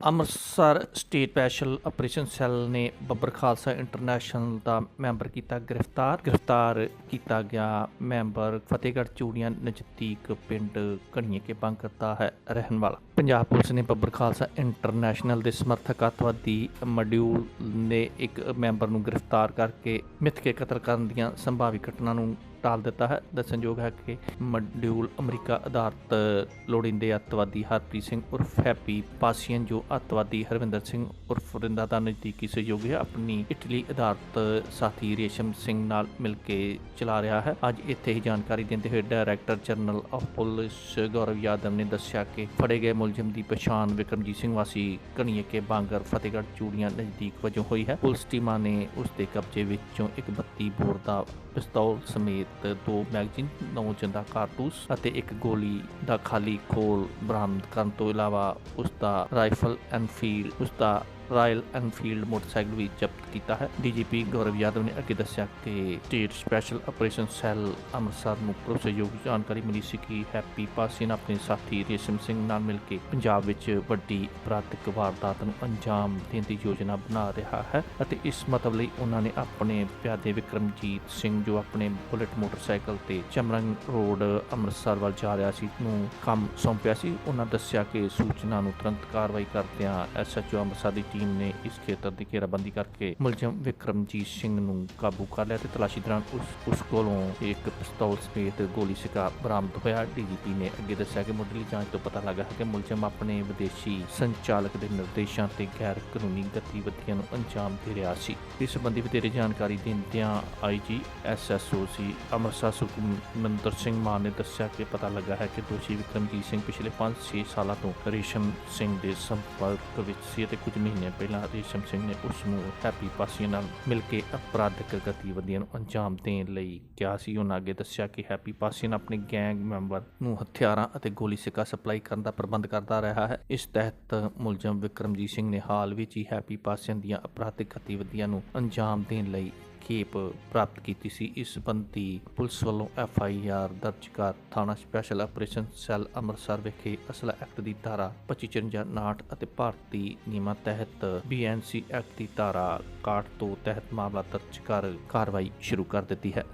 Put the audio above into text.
Amritsar state special operation cell ਨੇ Babbar Khalsa international ਦਾ member ਕੀਤਾ ਗ੍ਰਿਫਤਾਰ। ਗ੍ਰਿਫਤਾਰ ਕੀਤਾ ਗਿਆ ਮੈਂਬਰ ਫਤਿਹਗੜ੍ਹ ਚੂੜੀਆਂ ਨਜ਼ਦੀਕ ਪਿੰਡ ਕਣੀਏ ਕੇ ਬੰਕਰ ਦਾ ਹੈ, ਰਹਿਣ ਵਾਲਾ। ਪੰਜਾਬ ਪੁਲਿਸ ਨੇ ਬੱਬਰ ਖਾਲਸਾ ਇੰਟਰਨੈਸ਼ਨਲ ਦੇ ਸਮਰਥਕ ਅੱਤਵਾਦੀ ਮੋਡਿਊਲ ਨੇ ਇੱਕ ਮੈਂਬਰ ਨੂੰ ਗ੍ਰਿਫਤਾਰ ਕਰਕੇ ਮਿੱਥ ਕੇ ਕਤਲ ਕਰਨ ਦੀਆਂ ਸੰਭਾਵੀ ਘਟਨਾ ਨੂੰ ਟਾਲ ਦਿੱਤਾ ਹੈ। ਦੱਸਣਯੋਗ ਹੈ ਕਿ ਮੋਡਿਊਲ ਅਮਰੀਕਾ ਆਧਾਰਿਤ ਲੋੜੀਂਦੇ ਅੱਤਵਾਦੀ ਹਰਪ੍ਰੀਤ ਸਿੰਘ ਉਰਫ ਹੈਪੀ ਪਾਸੀਅਨ, ਜੋ ਅੱਤਵਾਦੀ ਹਰਵਿੰਦਰ ਸਿੰਘ ਉਰਫ ਰਿੰਦਾ ਦਾ ਨਜ਼ਦੀਕੀ ਸਹਿਯੋਗੀ ਹੈ, ਆਪਣੀ ਇਟਲੀ ਆਧਾਰਿਤ ਸਾਥੀ ਰੇਸ਼ਮ ਸਿੰਘ ਨਾਲ ਮਿਲ ਕੇ ਚਲਾ ਰਿਹਾ ਹੈ। ਅੱਜ ਇੱਥੇ ਹੀ ਜਾਣਕਾਰੀ ਦਿੰਦੇ ਹੋਏ director general of police Gaurav Yadav ਨੇ ਦੱਸਿਆ ਕਿ ਫੜੇ ਗਏ ਮੁਲਜ਼ਮ ਦੀ ਪਛਾਣ ਵਿਕਰਮਜੀਤ ਸਿੰਘ ਵਾਸੀ ਕਣੀਏ ਕੇ ਬਾਂਗਰ ਫਤਿਹਗੜ੍ਹ ਚੂੜੀਆਂ ਨਜ਼ਦੀਕ ਵਜੋਂ ਹੋਈ ਹੈ। ਪੁਲਿਸ ਟੀਮਾਂ ਨੇ ਉਸ ਦੇ ਕਬਜ਼ੇ ਵਿੱਚੋਂ ਇੱਕ 32 ਬੋਰ ਦਾ ਪਿਸਤੌਲ ਸਮੇਤ ਦੋ ਮੈਗਜ਼ੀਨ ਨੌ ਜਿੰਦਾ ਕਾਰਤੂਸ ਅਤੇ ਇੱਕ ਗੋਲੀ ਦਾ ਖਾਲੀ ਖੋਲ ਬਰਾਮਦ ਕਰਨ ਤੋਂ ਇਲਾਵਾ ਉਸ ਦਾ ਰਾਈਫਲ ਐਨਫੀਲਡ ਉਸ ਦਾ ਰਾਇਲ ਐਨਫੀਲਡ ਮੋਟਰਸਾਈਕਲ ਵੀ ਜ਼ਬਤ ਕੀਤਾ ਹੈ। ਡੀਜੀਪੀ ਗੌਰਵ ਯਾਦਵ ਨੇ ਅੱਗੇ ਦੱਸਿਆ ਕਿ state special operation cell Amritsar ਨੂੰ ਭਰੋਸੇਯੋਗ ਜਾਣਕਾਰੀ ਮਿਲੀ ਸੀ ਕਿ ਹੈਪੀ ਪਾਸੀਨ ਆਪਣੇ ਸਾਥੀ ਰੇਸ਼ਮ ਸਿੰਘ ਨਾਲ ਮਿਲ ਕੇ ਪੰਜਾਬ ਵਿੱਚ ਵੱਡੀ ਅਪਰਾਧਿਕ ਵਾਰਦਾਤ ਨੂੰ ਅੰਜਾਮ ਦੇਣ ਦੀ ਯੋਜਨਾ ਬਣਾ ਰਿਹਾ ਹੈ ਅਤੇ ਇਸ ਮਤਲਬ ਲਈ ਉਹਨਾਂ ਨੇ ਆਪਣੇ ਪਿਆਦੇ ਵਿਕਰਮਜੀਤ ਸਿੰਘ ਜੋ ਆਪਣੇ ਬੁਲਟ ਮੋਟਰਸਾਈਕਲ ਤੇ ਚਮਰੰਗ ਰੋਡ ਅੰਮ੍ਰਿਤਸਰ ਵੱਲ ਜਾ ਰਿਹਾ ਸੀ ਨੂੰ ਕੰਮ ਸੌਂਪਿਆ ਸੀ। ਉਹਨਾਂ ਦੱਸਿਆ ਕਿ ਸੂਚਨਾ ਨੂੰ ਤੁਰੰਤ ਕਾਰਵਾਈ ਕਰਦਿਆਂ ਐਸਐਚਓ ਅੰਮ੍ਰਿਤਸਰ ਦੀ ਟੀਮ ਨੇ ਇਸ ਖੇਤਰ ਦੀ ਘੇਰਾਬੰਦੀ ਕਰਕੇ ਮੁਲਜ਼ਮ ਵਿਕਰਮਜੀਤ ਸਿੰਘ ਨੂੰ ਕਾਬੂ ਕਰ ਲਿਆ ਤੇ ਤਲਾਸ਼ੀ ਦੌਰਾਨ ਉਸ ਉਸ ਕੋਲੋਂ ਇੱਕ ਪਿਸਤੌਲ ਸਮੇਤ ਗੋਲੀ ਸਿਕਾ ਬਰਾਮਦ ਹੋਇਆ। ਡੀਜੀਪੀ ਨੇ ਅੱਗੇ ਦੱਸਿਆ ਕਿ ਮੁੱਢਲੀ ਜਾਂਚ ਤੋਂ ਪਤਾ ਲੱਗਾ ਹੈ ਕਿ ਮੁਲਜ਼ਮ ਆਪਣੇ ਵਿਦੇਸ਼ੀ ਸੰਚਾਲਕ ਦੇ ਨਿਰਦੇਸ਼ਾਂ ਤੇ ਗੈਰ ਕਾਨੂੰਨੀ ਗਤੀਵਿਧੀਆਂ ਨੂੰ ਅੰਜਾਮ ਦੇ ਰਿਹਾ ਸੀ। ਇਸ ਸੰਬੰਧੀ ਵਧੇਰੇ ਜਾਣਕਾਰੀ ਦਿੰਦਿਆਂ IG SSO C Amritsar Sukhmandar Singh Mann ਨੇ ਦੱਸਿਆ ਕਿ ਪਤਾ ਲੱਗਾ ਹੈ ਕਿ ਦੋਸ਼ੀ ਵਿਕਰਮਜੀਤ ਸਿੰਘ ਪਿਛਲੇ 5-6 ਸਾਲਾਂ ਤੋਂ ਰੇਸ਼ਮ ਸਿੰਘ ਦੇ ਸੰਪਰਕ ਵਿੱਚ ਸੀ ਅਤੇ ਕੁਝ ਮਹੀਨੇ ਪਹਿਲਾਂ ਰੇਸ਼ਮ ਸਿੰਘ ਨੇ ਉਸ ਨੂੰ ਹੈਪੀ ਪਾਸੀਆਂ ਨਾਲ ਮਿਲ ਕੇ ਅਪਰਾਧਿਕ ਗਤੀਵਿਧੀਆਂ ਨੂੰ ਅੰਜਾਮ ਦੇਣ ਲਈ ਕਿਹਾ ਸੀ। ਉਹਨਾਂ ਅੱਗੇ ਦੱਸਿਆ ਕਿ ਹੈਪੀ ਪਾਸੀਆਂ ਆਪਣੇ ਗੈਂਗ ਮੈਂਬਰ ਨੂੰ ਹਥਿਆਰਾਂ ਅਤੇ ਗੋਲੀ ਸਿੱਕਾ ਸਪਲਾਈ ਕਰਨ ਦਾ ਪ੍ਰਬੰਧ ਕਰਦਾ ਰਿਹਾ ਹੈ। ਇਸ ਤਹਿਤ ਮੁਲਜ਼ਮ ਵਿਕਰਮਜੀਤ ਸਿੰਘ ਨੇ ਹਾਲ ਵਿੱਚ ਹੀ ਹੈਪੀ ਪਾਸੀਆਂ ਦੀਆਂ ਅਪਰਾਧਿਕ ਗਤੀਵਿਧੀਆਂ ਨੂੰ ਅੰਜਾਮ ਦੇਣ ਲਈ ਖੇਪ ਪ੍ਰਾਪਤ ਕੀਤੀ ਸੀ। ਇਸ ਸੰਬੰਧੀ ਪੁਲਿਸ ਵੱਲੋਂ ਐਫ ਆਈ ਆਰ ਦਰਜ ਕਰ ਥਾਣਾ ਸਪੈਸ਼ਲ ਆਪਰੇਸ਼ਨ ਸੈੱਲ ਅੰਮ੍ਰਿਤਸਰ ਵਿਖੇ ਅਸਲਾ ਐਕਟ ਦੀ ਧਾਰਾ 2554 ਅਤੇ ਭਾਰਤੀ ਨਿਯਮਾਂ ਤਹਿਤ ਬੀਐਨਸੀ ਐਕਟ ਦੀ ਧਾਰਾ 61 ਤੋਂ ਤਹਿਤ ਮਾਮਲਾ ਦਰਜ ਕਰ ਕਾਰਵਾਈ ਸ਼ੁਰੂ ਕਰ ਦਿੱਤੀ ਹੈ।